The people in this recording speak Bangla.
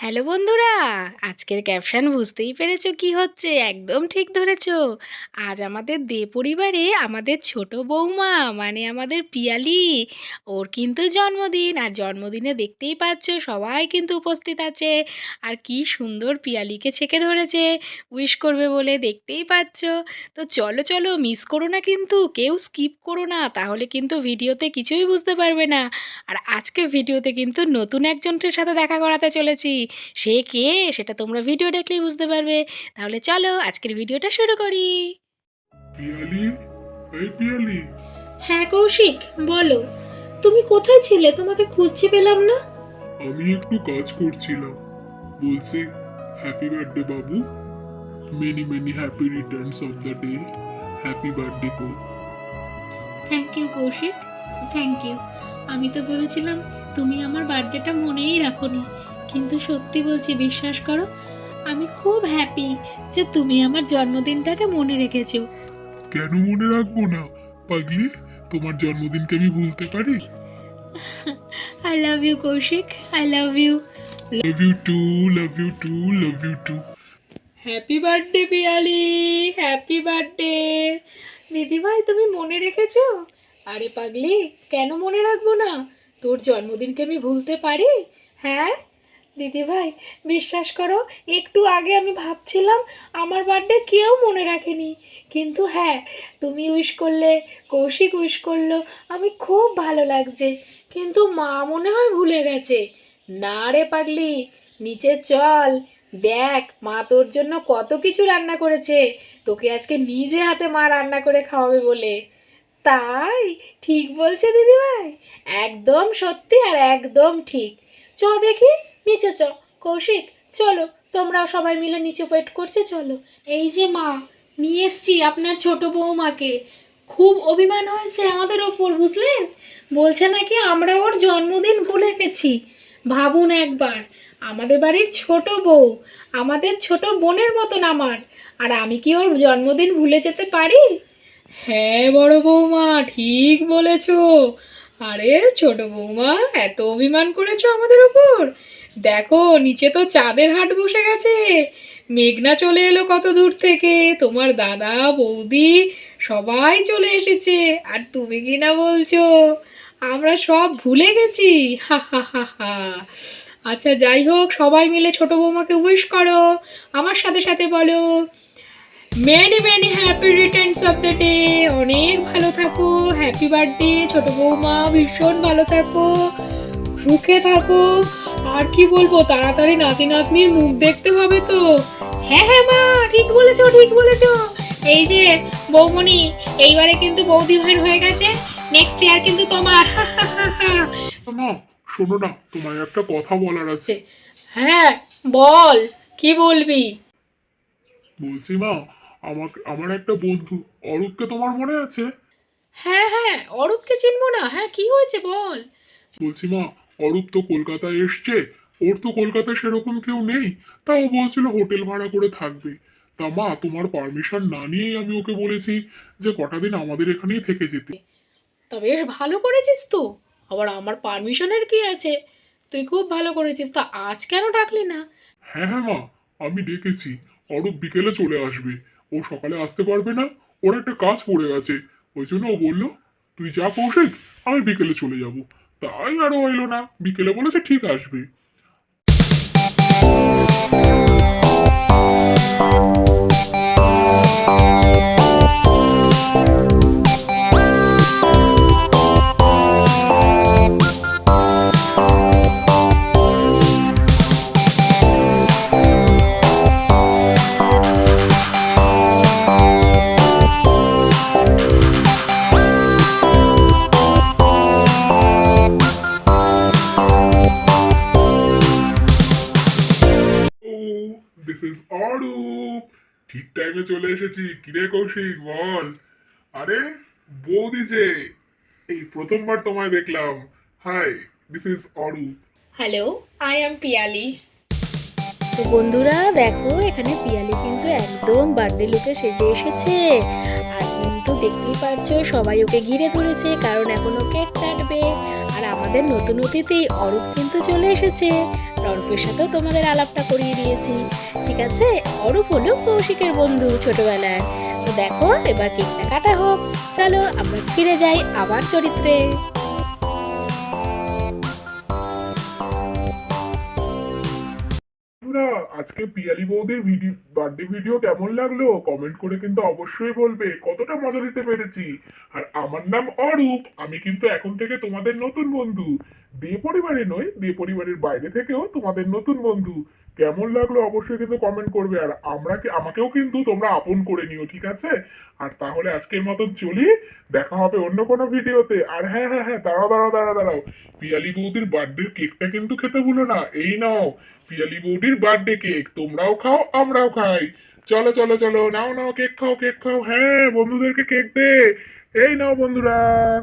হ্যালো বন্ধুরা, আজকের ক্যাপশন বুঝতেই পেরেছ কি হচ্ছে, একদম ঠিক ধরেছো। আজ আমাদের দে পরিবারে আমাদের ছোট বৌমা মানে আমাদের পিয়ালি, ওর কিন্তু জন্মদিন, আর জন্মদিনে দেখতেই পাচ্ছ সবাই কিন্তু উপস্থিত আছে। আর কি সুন্দর পিয়ালিকে ছেঁকে ধরেছে উইশ করবে বলে দেখতেই পাচ্ছ। তো চলো চলো মিস করো না কিন্তু, কেউ স্কিপ করো না, তাহলে কিন্তু ভিডিওতে কিছুই বুঝতে পারবে না। আর আজকে ভিডিওতে কিন্তু নতুন একজনের সাথে দেখা করাতে চলেছি সে কে সেটা তোমরা ভিডিও দেখলেই বুঝতে পারবে। তাহলে চলো আজকের ভিডিওটা শুরু করি। পিয়ালি? এই পিয়ালি। হ্যাঁ কৌশিক বলো। তুমি কোথায় ছিলে? তোমাকে খুঁজছি পেলাম না। আমি একটু কাজ করছিলাম। বলছি happy birthday Babu. Many many happy returns of the day happy birthday co thank you Koushik. Thank you আমি তো ভেবেছিলাম তুমি আমার বার্থডেটা মনেই রাখো রাখোনি। কিন্তু সত্যি বলছি বিশ্বাস করো আমি খুব হ্যাপি যে তুমি আমার জন্মদিনটাকে মনে রেখেছো। কেন মনে রাখব না? পাগলি তোমার জন্মদিনকে আমি ভুলতে পারি? I love you Koushik I love you love you too love you too love you too happy birthday Piyali happy birthday দিদিভাই তুমি মনে রেখেছো? আরে পাগলি কেন মনে রাখব না? তোর জন্মদিনকে আমি ভুলতে পারি? হ্যাঁ? দিদিভাই বিশ্বাস করো, একটু আগে আমি ভাবছিলাম আমার বার্থডে কেউ মনে রাখেনি। কিন্তু হ্যাঁ তুমি উইশ করলে, কৌশিক উইশ করল, আমি খুব ভালো লাগছে। কিন্তু মা মনে হয় ভুলে গেছে। না রে পাগলি, নিচে চল। দেখ, মা তোর জন্য কত কিছু রান্না করেছে। তোকে আজকে নিজে হাতে মা রান্না করে খাওয়াবে বলে। তাই? ঠিক বলছে দিদিভাই একদম সত্যি আর একদম ঠিক। চ দেখি। নিচে চ কৌশিক, চলো, তোমরাও সবাই মিলে নিচে ওয়েট করছে, চলো। এই যে মা, নিয়ে এসছি আপনার ছোট বৌমাকে। খুব অভিমান হয়েছে আমাদের ওপর, বুঝলেন? বলছে নাকি আমরা ওর জন্মদিন ভুলে গেছি। ভাবুন একবার, আমাদের বাড়ির ছোট বউ, আমাদের ছোট বোনের মতন আমার, আর আমি কি ওর জন্মদিন ভুলে যেতে পারি? হ্যাঁ বড় বৌমা, ঠিক বলেছ। আরে, ছোট বৌমা, এত অভিমান করেছ আমাদের ওপর। দেখো, নিচে তো চাঁদের হাট বসে গেছে। মেঘনা চলে এলো কত দূর থেকে। তোমার দাদা, বৌদি সবাই চলে এসেছে। আর তুমি কি না বলছো? আমরা সব ভুলে গেছি। হা হা হা আচ্ছা যাই হোক, সবাই মিলে ছোট বৌমাকে উইশ করো। আমার সাথে সাথে বলো। Many many happy returns of the day অনেক ভালো থাকো। হ্যাপি বার্থডে ছোট বৌমা। ভীষণ ভালো থাকো। সুখে থাকো। আর কি বলব তাড়াতাড়ি নাতি নাতনির মুখ দেখতে হবে তো। হ্যাঁ হ্যাঁ মা ঠিক বলেছ ঠিক বলেছ। এই যে বৌমণি এইবারে কিন্তু বৌদি ভাইয়ের হয়ে গেছে। নেক্সট ইয়ার কিন্তু তোমার। হা শোনো না তোমার একটা কথা বলার আছে। হ্যাঁ বল কি বলবি? বলছি মা আমার আমার একটা বন্ধু অরূপকে তোমার মনে আছে? হ্যাঁ হ্যাঁ অরূপকে চিনবো না। হ্যাঁ কি হয়েছে বল? বলছি মা অরূপ তো কলকাতায় এসছে ওর তো কলকাতায় সেরকম কেউ নেই তা ও বলছিল হোটেল ভাড়া করে থাকবে। তা মা তোমার পারমিশন না নিয়েই আমি ওকে বলেছি যে কটা দিন আমাদের এখানেই থেকে যেতে। তা বেশ ভালো করেছিস তো। আবার আমার পারমিশনের কি আছে? তুই খুব ভালো করেছিস তা আজ কেন ডাকলি না? হ্যাঁ হ্যাঁ মা আমি ডেকেছি। অরূপ বিকেলে চলে আসবে। ও সকালে আসতে পারবে না, ওর একটা কাজ পড়ে গেছে। ওই জন্য ও বলল, তুই যা কৌশিক, আমি বিকেলে চলে যাব। তাই আরও এলো না। বিকেলে বলেছে, ঠিক আসবে। ইজ অরূপ ঠিক টাইমে চলে এসেছি। কিরে কৌশিক বল। আরে বৌদি যে এই প্রথমবার তোমায় দেখলাম। Hi this is Arup hello I am Piyali তো বন্ধুরা দেখো এখানে পিয়ালি কিন্তু একদম বার্থডে লুকে সেজে এসেছে। আর কিন্তু দেখতেই পাচ্ছ সবাই ওকে ঘিরে ধরেছে কারণ এখন ও কেক কাটবে আর আমাদের নতুন অতিথি অরূপ কিন্তু চলে এসেছে। অরূপের সাথেও তোমাদের আলাপটা করিয়ে দিয়েছি, ঠিক আছে? অরূপ হলো কৌশিকের বন্ধু ছোটবেলায়। তো দেখো, এবার কেকটা কাটা হোক। চলো, আমরা ফিরে যাই আবার চরিত্রে। আজকে পিয়ালি বৌদির ভিডিও বার্থডে ভিডিও কেমন লাগল? কমেন্ট করে কিন্তু অবশ্যই বলবে। কতটা মজা দিতে পেরেছি। আর আমার নাম অরূপ। আমি কিন্তু এখন থেকে তোমাদের নতুন বন্ধু। দে পরিবারে নয় দে পরিবারের বাইরে থেকেও তোমাদের নতুন বন্ধু। কেমন লাগল অবশ্যই কিন্তু কমেন্ট করবে। আর আমরা আমাকেও কিন্তু তোমরা আপন করে নিও, ঠিক আছে? আর তাহলে আজকের মতন চলি, দেখা হবে অন্য কোনো ভিডিওতে আর হ্যাঁ হ্যাঁ হ্যাঁ দাঁড়াও দাঁড়াও দাঁড়াও দাঁড়াও। পিয়ালি বৌদির বার্থডে কেকটা কিন্তু খেতে ভুলো না, এই নাও। পিয়ালি বৌদির বার্থডে কেক তোমরাও খাও, আমরাও খাই। চলো চলো চলো, নাও নাও কেক খাও কেক খাও। হ্যাঁ বন্ধুদেরকে কেক দে। এই নাও, বন্ধুরা।